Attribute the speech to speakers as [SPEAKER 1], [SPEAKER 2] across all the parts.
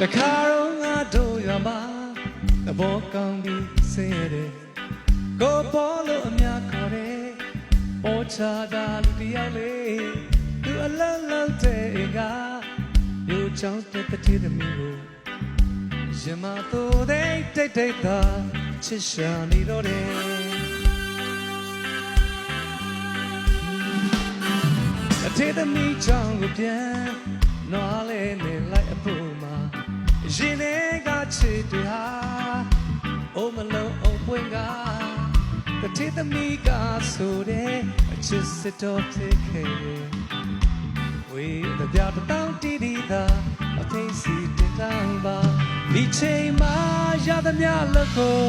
[SPEAKER 1] တခါတော့ငါတို့ရွာမှာသဘောကောင်းပြီးဆင်းရဲတယ်ကိုပေါ်လို့အများခေါ်တယ်ပေါ်ချတာလူတယောက်လေးသူအလန့်လန့်တဲ့အင်္ဂါယူချောင်းတဲ့တတိသမီးကိုရမတော်တဲ့တိတ်တိတ်သာချစ်ရှာနေတော့တယ် အထေသမီးချောင်းကိုပြန်နွားလဲနေလိုက်အဖို့မှာရင်ထဲကချစ်တွေဟာအိုးမလုံးအုံပွင့်ကတထေသမီးကဆိုတဲ့အချစ်စစ်တော်ဖြစ်ခဲ့ဝေးတဲ့ပြတတောင်းတီးတီးသာအဖေးစီတင်တောင်းပါဒီချိန်မှာရသမျှလို့ကို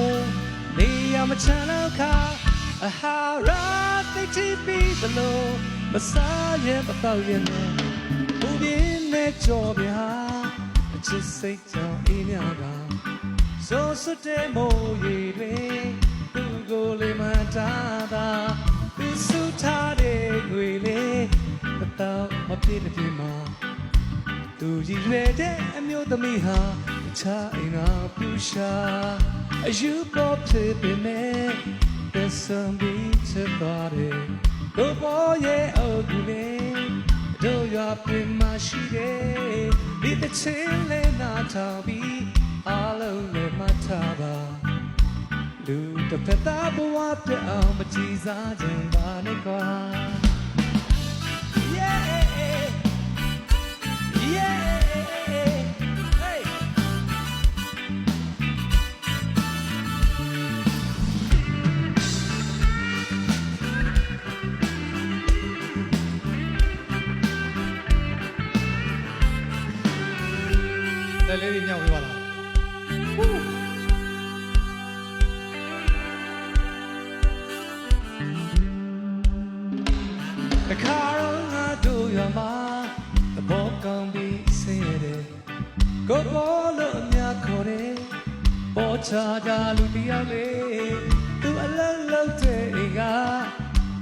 [SPEAKER 1] နေရမချမ်းတော့ခါအဟာရာသိ ချစ်ပြီးသလိုမစားရဲ့မတော့ရဲ့နဲ့ဘူပြင်းနဲ့ကြော်ပြဟာအချစ်စိတ်ကြောင့်အေးမြတာဆိုစွတ်တဲ့မိုးရီတွေသူ့ကိုလေးမတားတာသူစုထားတဲ့ငွေလေးမတော့မပြည့်တဲ့ပြမှာသူရည်ရွယ်တဲ့အမျိုးသမီးဟာတခြားအိမ်ကပြူရှာအယူပေါ်ဖြစ်ပေမဲ့ သက်ဆုံးပြီးချစ်သွားတယ်ကိုပေါ်ရဲ့အုပ်ကူလေးတို့ရွာပြင်မှာရှိတယ်ဒီတစ်ချင်းလေးနာထောင်ပြီးအားလုံးလည်းမထားပါလူတစ်ဖက်သားဘဝပြတ်အောင်မကြည်စားခြင်းပါနဲ့ကွာ
[SPEAKER 2] လက်လေးတွေမြောက်ပေးပါလား
[SPEAKER 1] တခါတော့ငါတို့ရွာမှာသဘောကောင်းပြီးဆင်းရဲတယ်ကိုပေါ်လို့အများခေါ်တယ်ပေါ်ချတာလူတယောက်လေးသူအလန်းလုံးတဲ့အိမ်က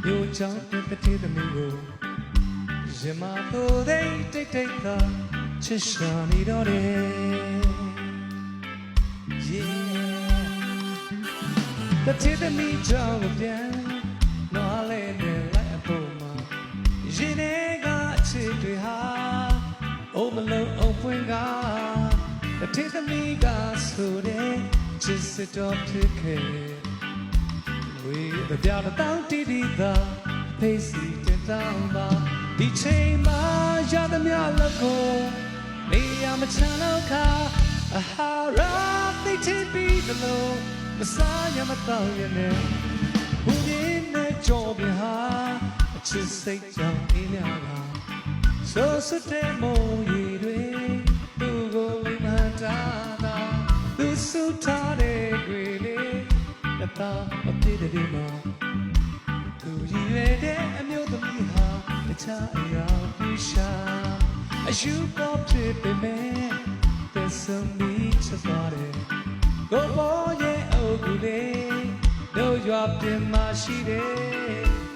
[SPEAKER 1] မြို့ချောင်းတဲ့တတိသမီးကိုရင်မသို့တဲ့တိတ်တိတ်သာ ချစ်ရှာနေတော့တယ် Yeah တတိသမီးကြောင့်ပြန်နော်လဲနေလိုက်အပေါ်မှာရင်ထဲကအချစ်တွေဟာအိုးမလုံးအုံပွင့်ကတတိသမီးကဆိုတဲ့ချစ်စစ်တော်ဖြစ်ခဲ့ဝေးတဲ့ပြတဲ့တောင်းတီးတီးသာဖေးစီတင်တောင်းပါဒီချိန်မှာရသမျှလက်ကိုနေရမ ချမ်းတော့ခါအဟာရာသိချစ်ပြီးသလိုမစားရမတော့ရနဲ့ဘူရင်းနဲ့ကြော်ပြဟာအချစ်စိတ်ကြောင့်အေးမြတာဆိုစတဲ့မိုးရီတွေသူ့ကိုလေးမတားတာသူစုထားတဲ့တွေလေးတသားအပြည့်တည်းမှာသူရည်ရွယ်တဲ့အမျိုးသမီး အယူပေါ်ဖြစ်ပေမဲ့သက်ဆုံးပြီးချက်သွားတယ်ကိုပေါ်ရဲ့အုပ်ကူလေးတို့ရွာပြင်မှာရှိတယ်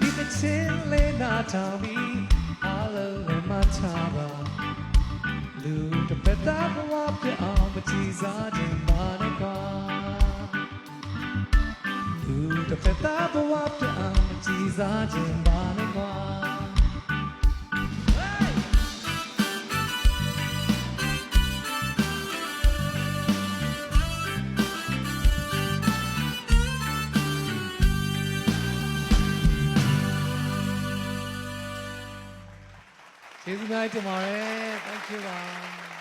[SPEAKER 1] ဒီတစ်ချင်းလေးနာထောင်ပြီးအားလုံးလည်းမချပါလူတစ်ဖက်သားဘဝပြအောင်မကြည်စားခြင်းပါနဲ့ကွာလူတစ်ဖက်သားဘဝပြအောင်မကြည်စားခြင်းပါနဲ့ကွာ
[SPEAKER 2] ကျေးဇူးများတင်ပါတယ် thank you ပါ